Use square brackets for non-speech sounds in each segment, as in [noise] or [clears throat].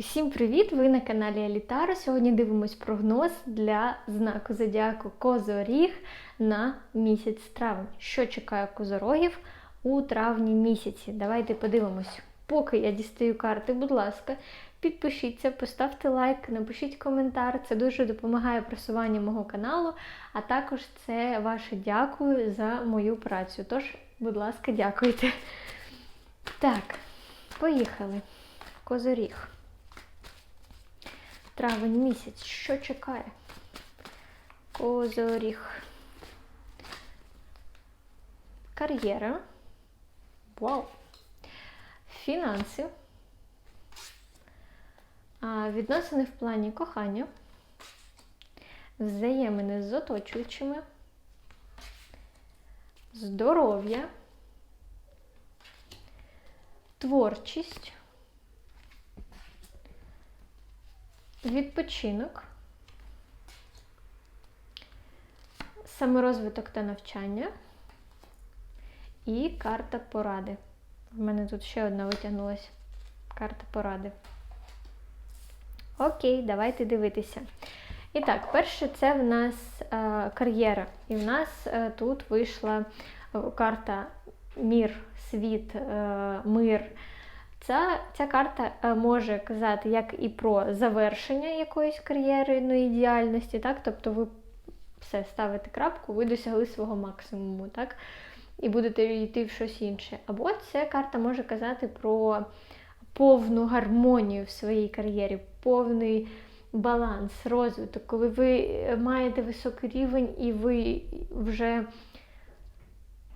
Усім привіт! Ви на каналі Елітара. Сьогодні дивимось прогноз для знаку зодіаку Козоріг на місяць травень. Що чекає козорогів у травні місяці? Давайте подивимось. Поки я дістаю карти, будь ласка, підпишіться, поставте лайк, напишіть коментар. Це дуже допомагає просуванню мого каналу, а також це ваше дякую за мою працю. Тож, будь ласка, дякуйте. Так, поїхали. Козоріг. Травень місяць. Що чекає? Козоріг. Кар'єра. Вау. Фінанси. Відносини в плані кохання. Взаємини з оточуючими. Здоров'я. Творчість. Відпочинок, саморозвиток та навчання і карта поради. В мене тут ще одна витягнулася. Карта поради. Окей, давайте дивитися. І так, перше, це в нас е, кар'єра. І в нас е, тут вийшла карта Мір, світ, е, мир. Ця ця карта е, може казати як і про завершення якоїсь кар'єрної діяльності, так? тобто ви все ставите крапку, ви досягли свого максимуму, так? і будете йти в щось інше. Або ця карта може казати про повну гармонію в своїй кар'єрі, повний баланс, розвиток, коли ви маєте високий рівень і ви вже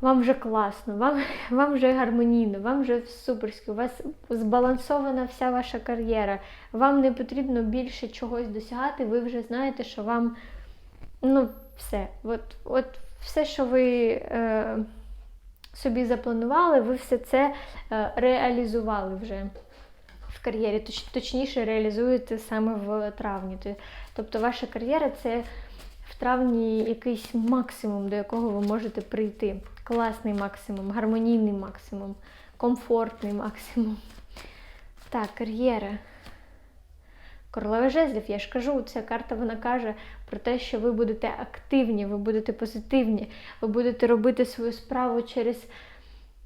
вам вже класно, вам [laughs] вам вже гармонійно, вам вже суперськи, у вас збалансована вся ваша кар'єра, вам не потрібно більше чогось досягати, ви вже знаєте, що вам ну, все. От, от все, що ви е, собі запланували, ви все це е, реалізували вже в кар'єрі, Точ, точніше реалізуєте саме в травні. Тобто ваша кар'єра це в травні якийсь максимум, до якого ви можете прийти. Класний максимум, гармонійний максимум, комфортний максимум. Так, кар'єра. Королева жезлів, я ж кажу, ця карта вона каже про те, що ви будете активні, ви будете позитивні, ви будете робити свою справу через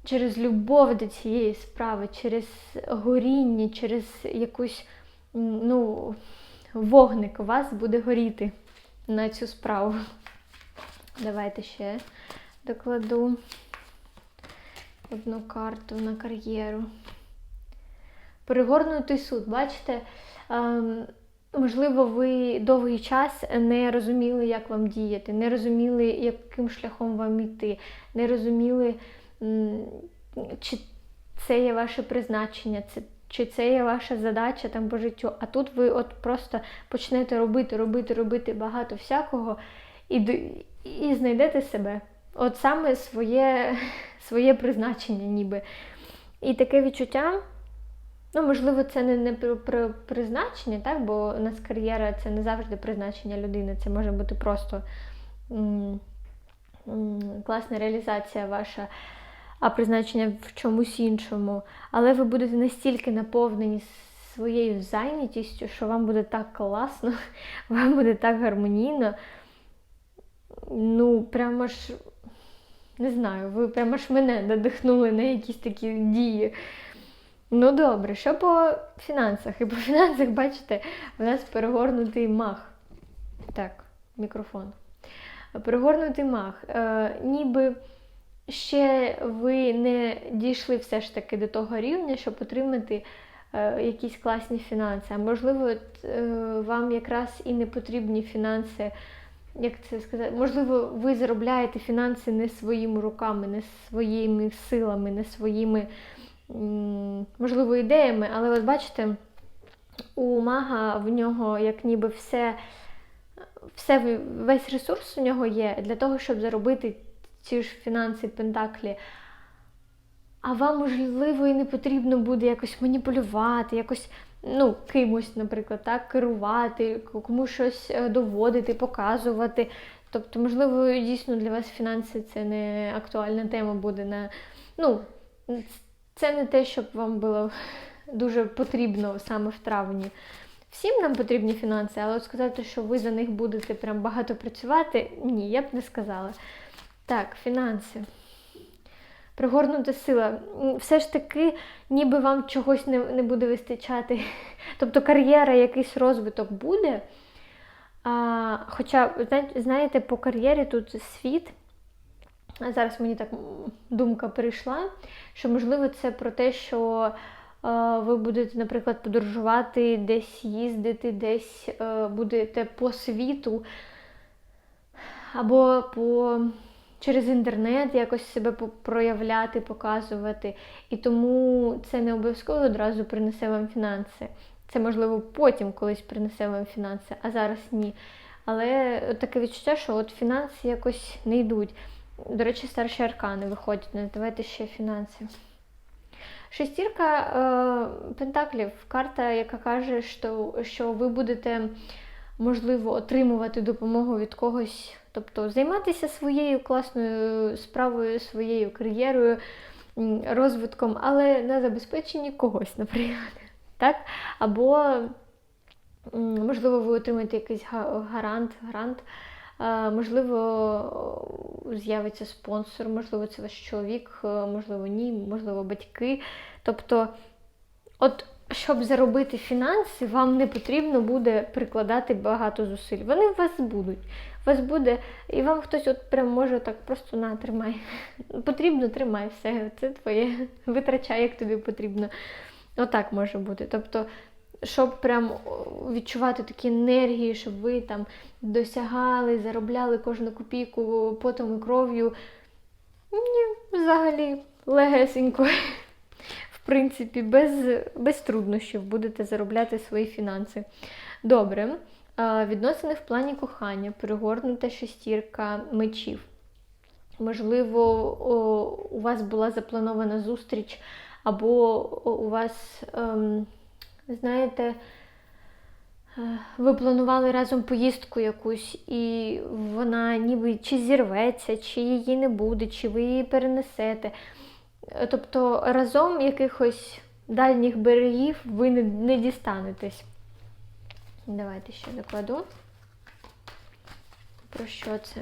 через любов до цієї справи, через горіння, через якусь ну, вогник у вас буде горіти на цю справу. Давайте ще докладу одну карту на кар'єру. Перегорнутий суд, бачите? Ем, можливо, ви довгий час не розуміли, як вам діяти, не розуміли, яким шляхом вам йти, не розуміли, чи це є ваше призначення, чи це є ваша задача там по життю. А тут ви от просто почнете робити, робити, робити багато всякого і і знайдете себе. От саме своє, своє призначення, ніби. І таке відчуття. Ну, можливо, це не не про, призначення, так? бо у нас кар'єра це не завжди призначення людини, це може бути просто м м класна реалізація ваша, а призначення в чомусь іншому. Але ви будете настільки наповнені своєю зайнятістю, що вам буде так класно, [laughs] вам буде так гармонійно. Ну, прямо ж, не знаю, ви прямо ж мене надихнули на якісь такі дії. Ну добре, що по фінансах? І по [laughs] фінансах, бачите, у нас перегорнутий мах. Так, мікрофон. Перегорнутий мах. Е, Ніби ще ви не дійшли все ж таки до того рівня, щоб отримати е, якісь класні фінанси. А можливо, е, вам якраз і не потрібні фінанси. Як це сказати? Можливо, ви заробляєте фінанси не своїми руками, не своїми силами, не своїми можливо, ідеями, але от бачите, у мага в нього як ніби все, все, весь ресурс у нього є для того, щоб заробити ці ж фінанси Пентаклі. А вам, можливо, і не потрібно буде якось маніпулювати, якось ну, кимось, наприклад, так, керувати, комусь щось е, доводити, показувати. Тобто, можливо, дійсно для вас фінанси це не актуальна тема буде. на, ну, це не те, щоб вам було [laughs] дуже потрібно саме в травні. Всім нам потрібні фінанси, але от сказати, що ви за них будете прям багато працювати, ні, я б не сказала. Так, фінанси. Пригорнута сила. Все ж таки, ніби вам чогось не, не буде вистачати. [laughs] Тобто кар'єра, якийсь розвиток буде. А, хоча, знаєте, по кар'єрі тут світ. А зараз мені так думка прийшла, що можливо це про те, що е, ви будете, наприклад, подорожувати, десь їздити, десь е, будете по світу, або по, через інтернет якось себе проявляти, показувати. І тому це не обов'язково одразу принесе вам фінанси. Це можливо потім колись принесе вам фінанси, а зараз ні. Але таке відчуття, що от фінанси якось не йдуть. До речі, старші аркани виходять. Ну, давайте ще фінанси. Шестірка е, пентаклів карта, яка каже, що, що ви будете, можливо, отримувати допомогу від когось, тобто займатися своєю класною справою, своєю кар'єрою, розвитком, але на забезпеченні когось, наприклад. [laughs] Так? Або, можливо, ви отримаєте якийсь гарант, грант. Можливо, з'явиться спонсор, можливо, це ваш чоловік, можливо, ні, можливо, батьки. Тобто, от щоб заробити фінанси, вам не потрібно буде прикладати багато зусиль. Вони у вас будуть. У вас буде, і вам хтось от прям може так просто на, тримай. [laughs] Потрібно, тримай все. Це твоє. Витрачай, як тобі потрібно. Отак може бути. Тобто, щоб прям відчувати такі енергії, щоб ви там досягали, заробляли кожну копійку потом і кров'ю. Ні, взагалі легесенько. Принципі, без, без труднощів будете заробляти свої фінанси. Добре. Відносини в плані кохання, перегорнута шестірка мечів. Можливо, у вас була запланована зустріч, або у вас, ем, знаєте, е, ви планували разом поїздку якусь, і вона ніби чи зірветься, чи її не буде, чи ви її перенесете. Е, Тобто разом якихось дальніх берегів ви не, не дістанетесь. Давайте ще докладу. Про що це?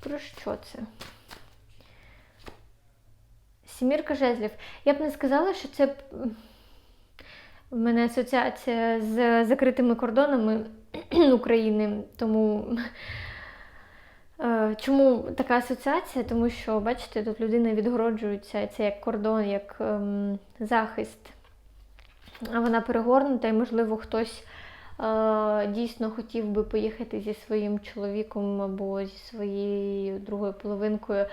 Про що це? Сімірка жезлів. Я б не сказала, що це в мене асоціація з закритими кордонами [clears throat] України. Тому чому така асоціація? Тому що, бачите, тут людина відгороджується, це як кордон, як ем, захист. А вона перегорнута, і, можливо, хтось е, дійсно хотів би поїхати зі своїм чоловіком або зі своєю другою половинкою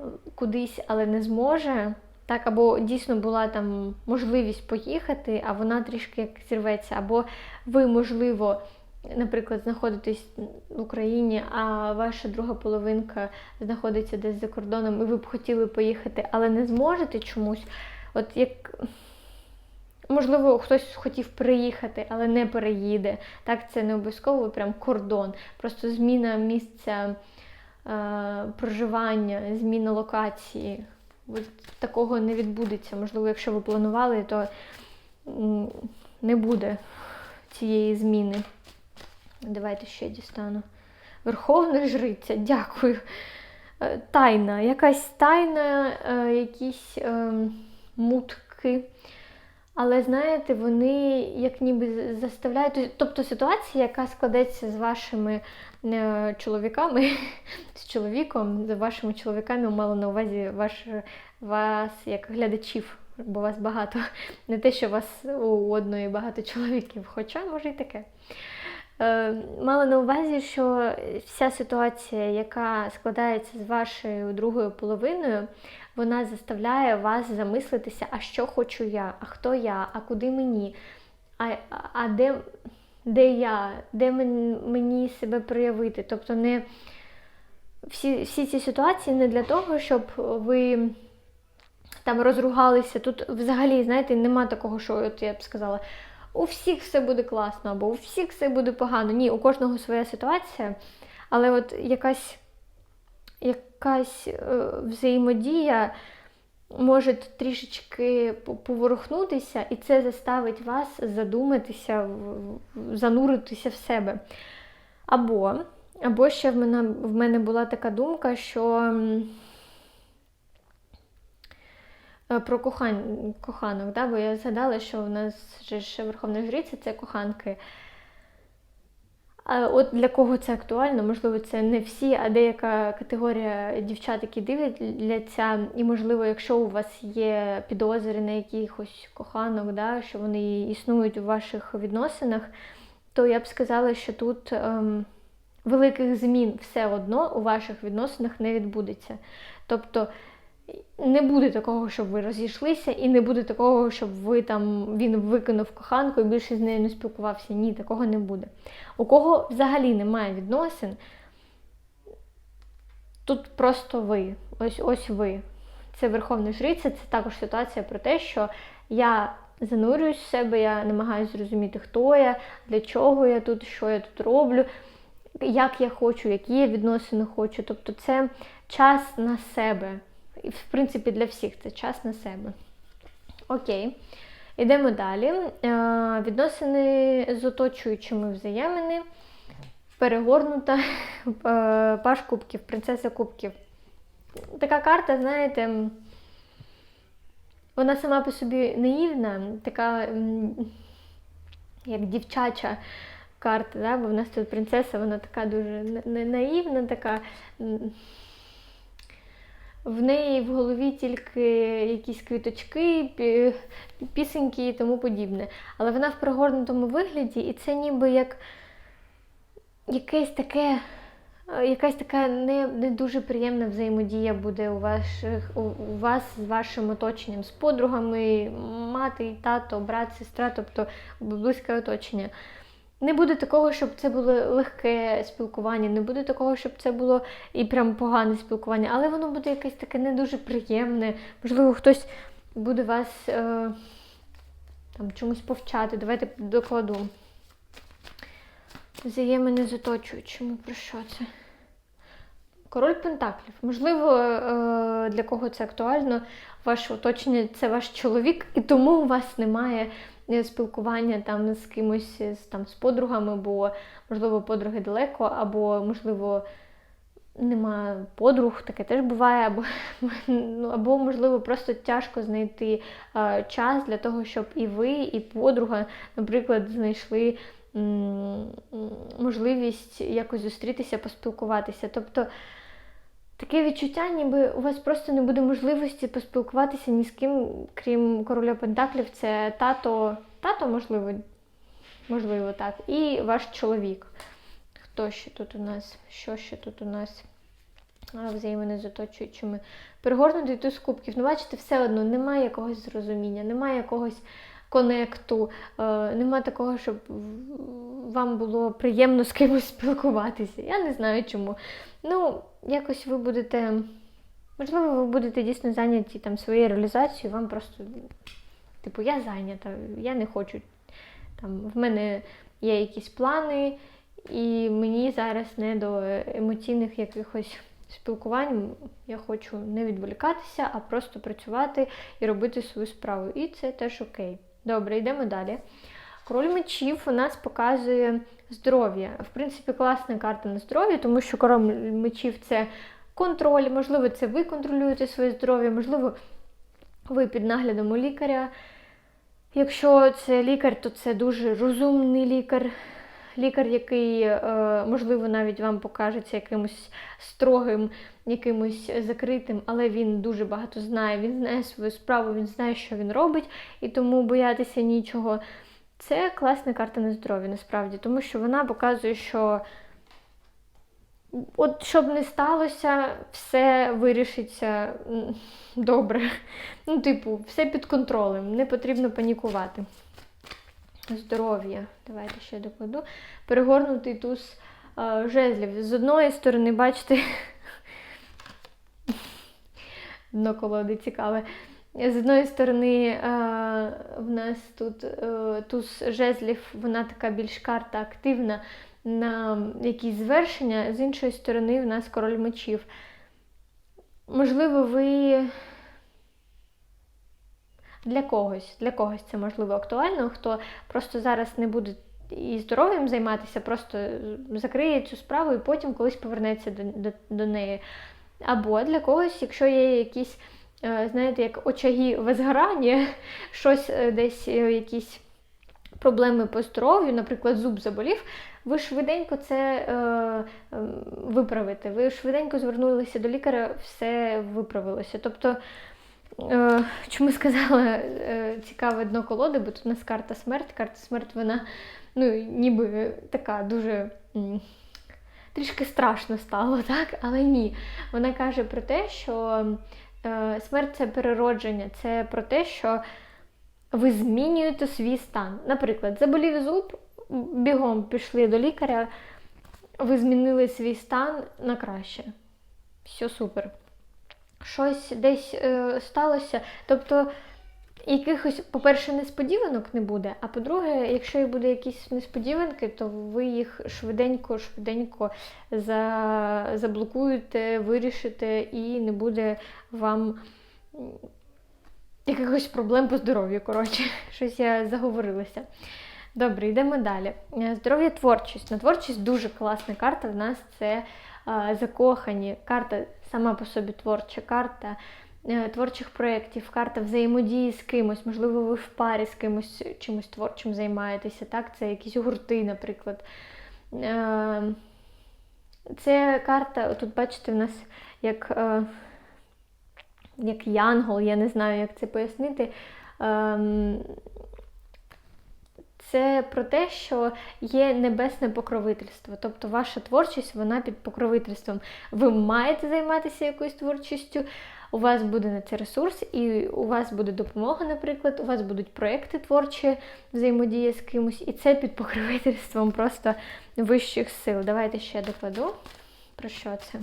е, кудись, але не зможе. Так, або дійсно була там можливість поїхати, а вона трішки як зірветься, або ви, можливо, наприклад, знаходитесь в Україні, а ваша друга половинка знаходиться десь за кордоном, і ви б хотіли поїхати, але не зможете чомусь. От як Можливо, хтось хотів приїхати, але не переїде. Так, це не обов'язково прям кордон. Просто зміна місця е, проживання, зміна локації. От такого не відбудеться. Можливо, якщо ви планували, то не буде цієї зміни. Давайте ще дістану. Верховна жриця, дякую. Е, Тайна, якась тайна, е, якісь е, мутки. Але знаєте, вони як ніби заставляють. Тобто ситуація, яка складеться з вашими е, чоловіками, [laughs] з чоловіком, з вашими чоловіками, мало на увазі ваш, вас як глядачів, бо вас багато. Не те, що вас у одної багато чоловіків, хоча може і таке. Е, Мала на увазі, що вся ситуація, яка складається з вашою другою половиною, вона заставляє вас замислитися, а що хочу я, а хто я, а куди мені, а, а де, де я, де мені себе проявити. Тобто не всі, всі ці ситуації не для того, щоб ви там розругалися. Тут взагалі, знаєте, нема такого, що от я б сказала, у всіх все буде класно, або у всіх все буде погано. Ні, у кожного своя ситуація, але от якась, якась е, взаємодія можуть трішечки поворухнутися, і це заставить вас задуматися, зануритися в себе. Або, або ще в мене, в мене була така думка, що про кохань, коханок, да? бо я згадала, що у нас же ж Верховна Жриця це коханки. А от для кого це актуально, можливо, це не всі, а деяка категорія дівчат, які дивляться, і, можливо, якщо у вас є підозри на якихось коханок, да, що вони існують у ваших відносинах, то я б сказала, що тут ем, великих змін все одно у ваших відносинах не відбудеться. Тобто не буде такого, щоб ви розійшлися, і не буде такого, щоб ви там він викинув коханку і більше з нею не спілкувався. Ні, такого не буде. У кого взагалі немає відносин, тут просто ви. Ось ось ви. Це Верховна Жриця, це також ситуація про те, що я занурююсь в себе, я намагаюся зрозуміти, хто я, для чого я тут, що я тут роблю, як я хочу, які я відносини хочу. Тобто це час на себе. В принципі, для всіх це час на себе. Окей. Йдемо далі. Е, Відносини з оточуючими взаємини. Перегорнута е, паш кубків, принцеса кубків. Така карта, знаєте, вона сама по собі наївна, така як дівчача карта, да? бо в нас тут принцеса, вона така дуже на- на- наївна, така. В неї в голові тільки якісь квіточки, пісеньки і тому подібне. Але вона в пригорнутому вигляді, і це ніби як якесь таке, якась така не, не дуже приємна взаємодія буде у, ваших, у, у вас з вашим оточенням, з подругами, мати, тато, брат, сестра, тобто близьке оточення. Не буде такого, щоб це було легке спілкування, не буде такого, щоб це було і прям погане спілкування, але воно буде якесь таке не дуже приємне. Можливо, хтось буде вас е, там чомусь повчати. Давайте докладу. Взаємини з оточуючими. Про що це? Король Пентаклів. Можливо, е, для кого це актуально, ваше оточення це ваш чоловік, і тому у вас немає спілкування там з кимось з, там, з подругами, бо, можливо, подруги далеко, або, можливо, нема подруг, таке теж буває, або, ну, або можливо, просто тяжко знайти е, час для того, щоб і ви, і подруга, наприклад, знайшли можливість якось зустрітися, поспілкуватися. Тобто таке відчуття, ніби у вас просто не буде можливості поспілкуватися ні з ким, крім короля Пентаклів, це тато, тато, можливо, можливо, так, і ваш чоловік. Хто ще тут у нас? Що ще тут у нас? Взаємини з оточуючими. Перегорнутий туз кубків. Ну, бачите, все одно немає якогось зрозуміння, немає якогось конекту, е, немає такого, щоб вам було приємно з кимось спілкуватися. Я не знаю чому. Ну, якось ви будете. Можливо, ви будете дійсно зайняті там своєю реалізацією, вам просто, типу, я зайнята, я не хочу. Там, в мене є якісь плани, і мені зараз не до емоційних якихось спілкувань. Я хочу не відволікатися, а просто працювати і робити свою справу. І це теж окей. Добре, йдемо далі. Король мечів у нас показує здоров'я. В принципі, класна карта на здоров'я, тому що король мечів це контроль, можливо, це ви контролюєте своє здоров'я, можливо, ви під наглядом у лікаря. Якщо це лікар, то це дуже розумний лікар. Лікар, який, е, можливо, навіть вам покажеться якимось строгим, якимось закритим, але він дуже багато знає, він знає свою справу, він знає, що він робить, і тому боятися нічого. Це класна карта на здоров'я, насправді, тому що вона показує, що от щоб не сталося, все вирішиться добре. Ну, типу, все під контролем, не потрібно панікувати. Здоров'я. Давайте ще докладу. Перегорнутий туз е, жезлів. З одної сторони, бачите, [laughs] дно колоди цікаве. З одної сторони, е, в нас тут е, туз жезлів, вона така більш карта активна на якісь звершення, з іншої сторони, в нас король мечів. Можливо, ви для когось, для когось це можливо актуально, хто просто зараз не буде і здоров'ям займатися, просто закриє цю справу і потім колись повернеться до, до, до неї. Або для когось, якщо є якісь, знаєте, як очаги визгорання, [laughs] щось е, десь, е, якісь проблеми по здоров'ю, наприклад, зуб заболів, ви швиденько це е, е, виправите. Ви швиденько звернулися до лікаря, все виправилося. Тобто, е, чому сказала е, цікаве дно колоди, бо тут у нас карта смерть. Карта смерть, вона ну, ніби така дуже. Трішки страшно стало, [laughs] так? Але ні. Вона каже про те, що е, смерть це переродження, це про те, що ви змінюєте свій стан. Наприклад, заболів зуб, бігом пішли до лікаря, ви змінили свій стан на краще. Все супер. Щось десь е, сталося. Тобто, якихось, по-перше, несподіванок не буде, а по-друге, якщо і буде якісь несподіванки, то ви їх швиденько-швиденько заблокуєте, вирішите, і не буде вам якихось проблем по здоров'ю. Коротше, [laughs] щось я заговорилася. Добре, йдемо далі. Здоров'я творчість. На творчість дуже класна карта. В нас це е, закохані. Карта сама по собі творча, карта творчих проєктів, карта взаємодії з кимось. Можливо, ви в парі з кимось чимось творчим займаєтеся. Так? Це якісь гурти, наприклад. Е, Це карта, тут бачите, в нас як, е, як янгол, я не знаю, як це пояснити. Ем, це про те, що є небесне покровительство. Тобто ваша творчість, вона під покровительством. Ви маєте займатися якоюсь творчістю, у вас буде на це ресурс, і у вас буде допомога, наприклад, у вас будуть проекти творчі, взаємодія з кимось, і це під покровительством просто вищих сил. Давайте ще докладу. Про що це?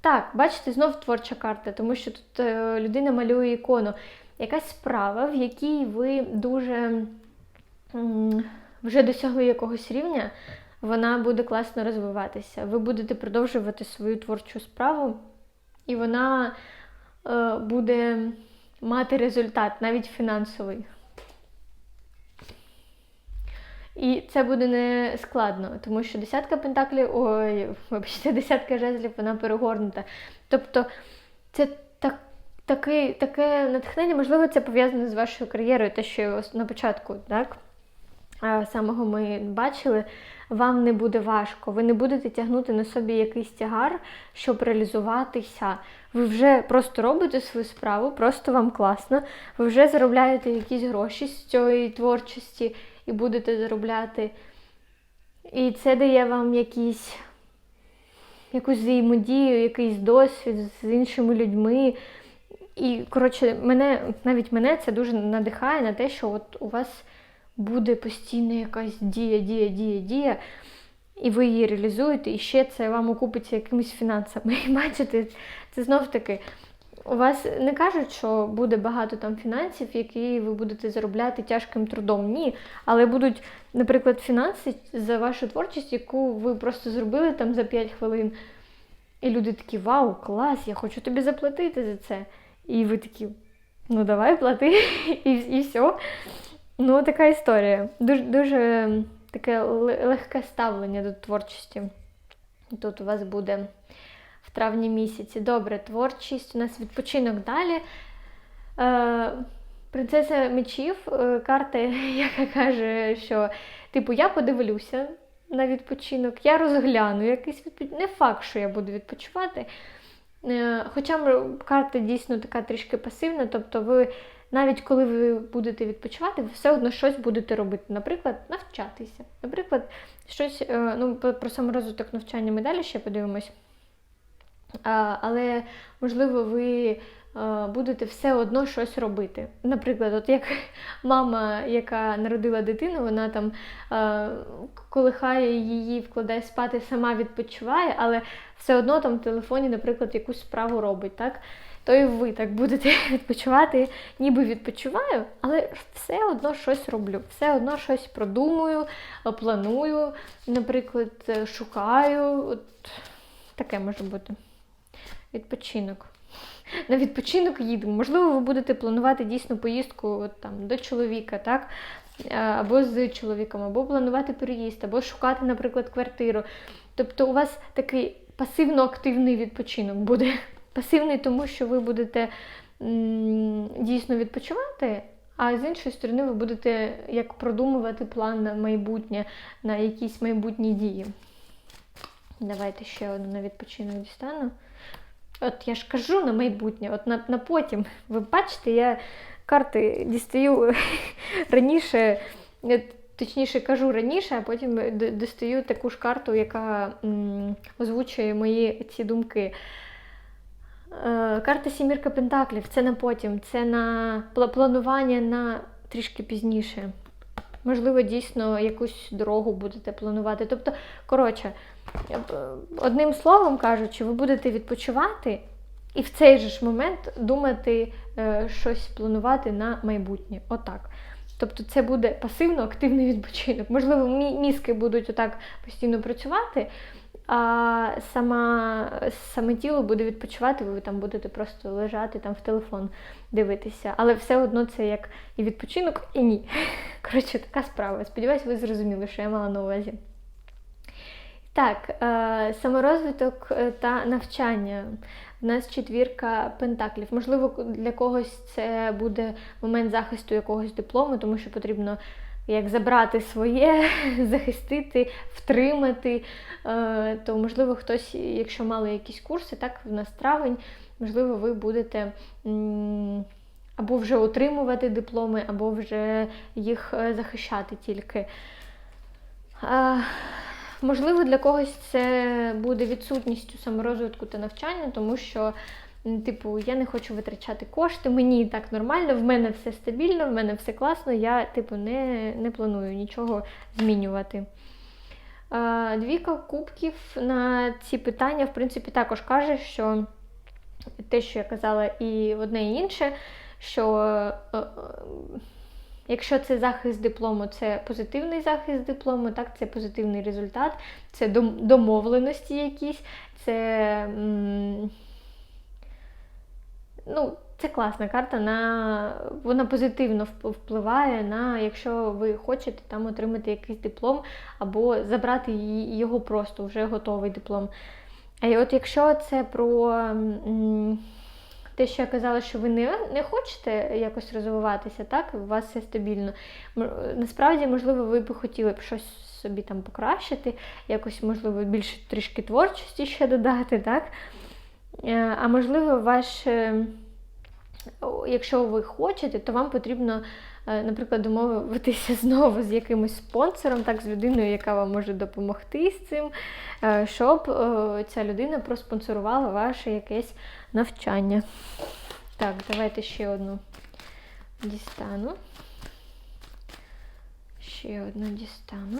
Так, бачите, знов творча карта, тому що тут е, людина малює ікону. Якась справа, в якій ви дуже вже досягли якогось рівня, вона буде класно розвиватися. Ви будете продовжувати свою творчу справу, і вона е, буде мати результат, навіть фінансовий. І це буде не складно, тому що десятка пентаклів, ой, вибачте, десятка жезлів, вона перегорнута. Тобто це так, таке, таке натхнення, можливо, це пов'язано з вашою кар'єрою, те, що на початку, так? А, Самого ми бачили, вам не буде важко, ви не будете тягнути на собі якийсь тягар, щоб реалізуватися. Ви вже просто робите свою справу, просто вам класно, ви вже заробляєте якісь гроші з цієї творчості і будете заробляти. І це дає вам якісь, якусь взаємодію, якийсь досвід з іншими людьми. І, коротше, мене, навіть мене це дуже надихає на те, що от у вас буде постійно якась дія, дія, дія, дія, і ви її реалізуєте, і ще це вам окупиться якимись фінансами. І [laughs] бачите, це знов таки. У вас не кажуть, що буде багато там фінансів, які ви будете заробляти тяжким трудом. Ні. Але будуть, наприклад, фінанси за вашу творчість, яку ви просто зробили там за 5 хвилин. І люди такі, вау, клас, я хочу тобі заплатити за це. І ви такі, ну давай плати, [laughs] і, і все. Ну, така історія. Дуже, дуже таке легке ставлення до творчості. Тут у вас буде в травні місяці. Добре, творчість, у нас відпочинок далі. Е, Принцеса мечів, е, карта, [laughs] яка каже, що, типу, я подивлюся на відпочинок, я розгляну якийсь відпочинок. Не факт, що я буду відпочивати. Е, Хоча карта дійсно така трішки пасивна, тобто ви навіть коли ви будете відпочивати, ви все одно щось будете робити. Наприклад, навчатися. Наприклад, щось, е, ну, про саморозвиток навчання ми далі ще подивимось. Але, можливо, ви будете все одно щось робити. Наприклад, от як [laughs] мама, яка народила дитину, вона там колихає її, вкладає спати, сама відпочиває, але все одно там в телефоні, наприклад, якусь справу робить. так? То і ви так будете [laughs] відпочивати, ніби відпочиваю, але все одно щось роблю, все одно щось продумую, планую, наприклад, шукаю. От Таке може бути. Відпочинок. на відпочинок їдемо. Можливо, ви будете планувати дійсно поїздку от, там, до чоловіка, так? Е, або з чоловіком, або планувати переїзд, або шукати, наприклад, квартиру. Тобто у вас такий пасивно-активний відпочинок буде. [laughs] Пасивний, тому що ви будете дійсно відпочивати, а з іншої сторони, ви будете як продумувати план на майбутнє, на якісь майбутні дії. Давайте ще одну на відпочинок дістану. От я ж кажу на майбутнє, от на, на потім. Ви бачите, я карти дістаю [laughs] раніше, точніше кажу раніше, а потім достаю таку ж карту, яка озвучує мої ці думки. Е, Карта Сімірка Пентаклів це на потім, це на планування на трішки пізніше. Можливо, дійсно якусь дорогу будете планувати. Тобто, коротше, е, одним словом кажучи, ви будете відпочивати і в цей же ж момент думати е, щось планувати на майбутнє. Отак. Тобто це буде пасивно-активний відпочинок. Можливо, мізки будуть отак постійно працювати, а сама, саме тіло буде відпочивати, ви там будете просто лежати там в телефон дивитися. Але все одно це як і відпочинок, і ні. [laughs] Коротше, така справа. Сподіваюсь, ви зрозуміли, що я мала на увазі. Так, е, саморозвиток е, та навчання. У нас четвірка пентаклів. Можливо, для когось це буде момент захисту якогось диплому, тому що потрібно як забрати своє, [laughs] захистити, втримати. Е, То, можливо, хтось, якщо мали якісь курси, так, в нас травень, можливо, ви будете. Або вже отримувати дипломи, або вже їх захищати тільки. Можливо, для когось це буде відсутністю саморозвитку та навчання, тому що, типу, я не хочу витрачати кошти, мені так нормально, в мене все стабільно, в мене все класно, я, типу, не, не планую нічого змінювати. А, Двійка кубків на ці питання, в принципі, також каже, що те, що я казала, і одне і інше, що е, е, якщо це захист диплому, це позитивний захист диплому, так, це позитивний результат, це домовленості якісь, це. Ну, це класна карта, на, вона позитивно впливає на, якщо ви хочете там отримати якийсь диплом, або забрати його просто вже готовий диплом. А от якщо це про те, що я казала, що ви не, не хочете якось розвиватися, так, у вас все стабільно. Насправді, можливо, ви б хотіли б щось собі там покращити, якось, можливо, більше трішки творчості ще додати, так? Е, А можливо, ваш, е, якщо ви хочете, то вам потрібно, наприклад, домовитися [laughs] знову з якимось спонсором, так, з людиною, яка вам може допомогти з цим, е, щоб е, ця людина проспонсорувала ваше якесь навчання. Так, давайте ще одну дістану. Ще одну дістану.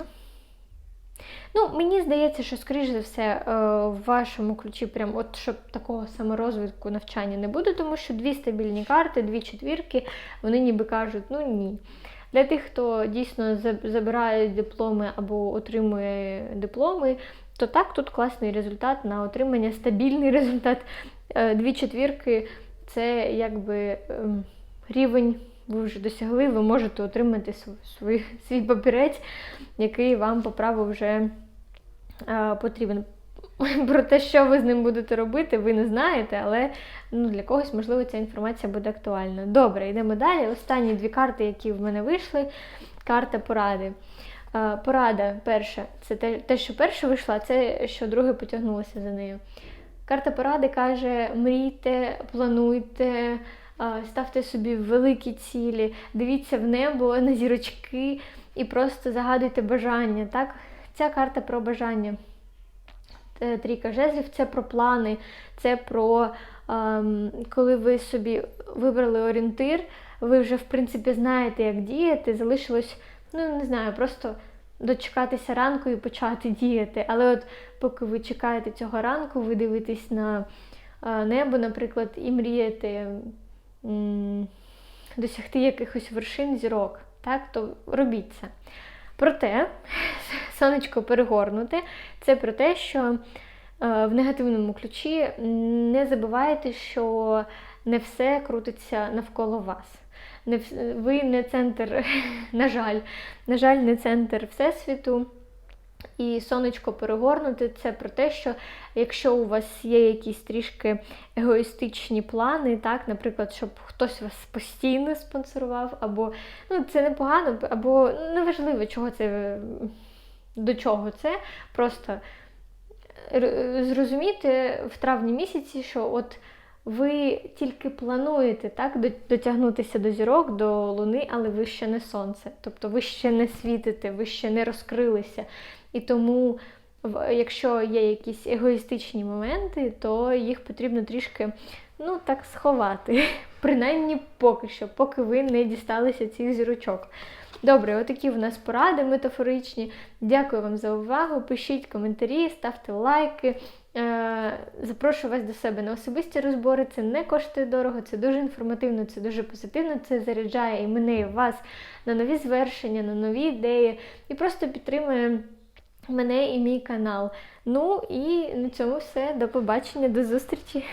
Ну, мені здається, що, скоріш за все, е, в вашому ключі, прям от щоб такого саморозвитку навчання не буде, тому що дві стабільні карти, дві четвірки, вони ніби кажуть, ну ні. Для тих, хто дійсно забирає дипломи або отримує дипломи, то так, тут класний результат на отримання, стабільний [laughs] результат. Е, Дві четвірки це якби ем, рівень. Ви вже досягли, ви можете отримати свій, свій папірець, який вам по праву вже е, потрібен. Про те, що ви з ним будете робити, ви не знаєте, але ну, для когось, можливо, ця інформація буде актуальна. Добре, йдемо далі. Останні дві карти, які в мене вийшли. Карта поради. Е, Порада перша, це те, те, що перша вийшла, це що друге потягнулося за нею. Карта поради каже: мрійте, плануйте, ставте собі великі цілі, дивіться в небо на зірочки і просто загадуйте бажання. Так? Ця карта про бажання. Е, Трійка жезлів це про плани, це про ем, коли ви собі вибрали орієнтир, ви вже в принципі знаєте, як діяти. Залишилось, ну не знаю, просто дочекатися ранку і почати діяти. Але от поки ви чекаєте цього ранку, ви дивитесь на е, небо, наприклад, і мрієте досягти якихось вершин зірок, так, то робіть це. Проте, [laughs] сонечко перегорнуте, це про те, що е, в негативному ключі, не забувайте, що не все крутиться навколо вас. Ви не центр, [laughs] на жаль, на жаль, не центр Всесвіту. І сонечко перегорнути це про те, що якщо у вас є якісь трішки егоїстичні плани, так, наприклад, щоб хтось вас постійно спонсорував, або ну, це непогано, або ну, неважливо, чого це, до чого це, просто р- зрозуміти в травні місяці, що от ви тільки плануєте так, дотягнутися до зірок, до луни, але ви ще не сонце. Тобто ви ще не світите, ви ще не розкрилися. І тому, якщо є якісь егоїстичні моменти, то їх потрібно трішки ну, так сховати. [laughs] Принаймні поки що, поки ви не дісталися цих зірочок. Добре, отакі в нас поради метафоричні. Дякую вам за увагу. Пишіть коментарі, ставте лайки. Е, Запрошую вас до себе на особисті розбори. Це не коштує дорого, це дуже інформативно, це дуже позитивно. Це заряджає і мене, і вас на нові звершення, на нові ідеї і просто підтримує мене і мій канал. Ну і на цьому все. До побачення, до зустрічі!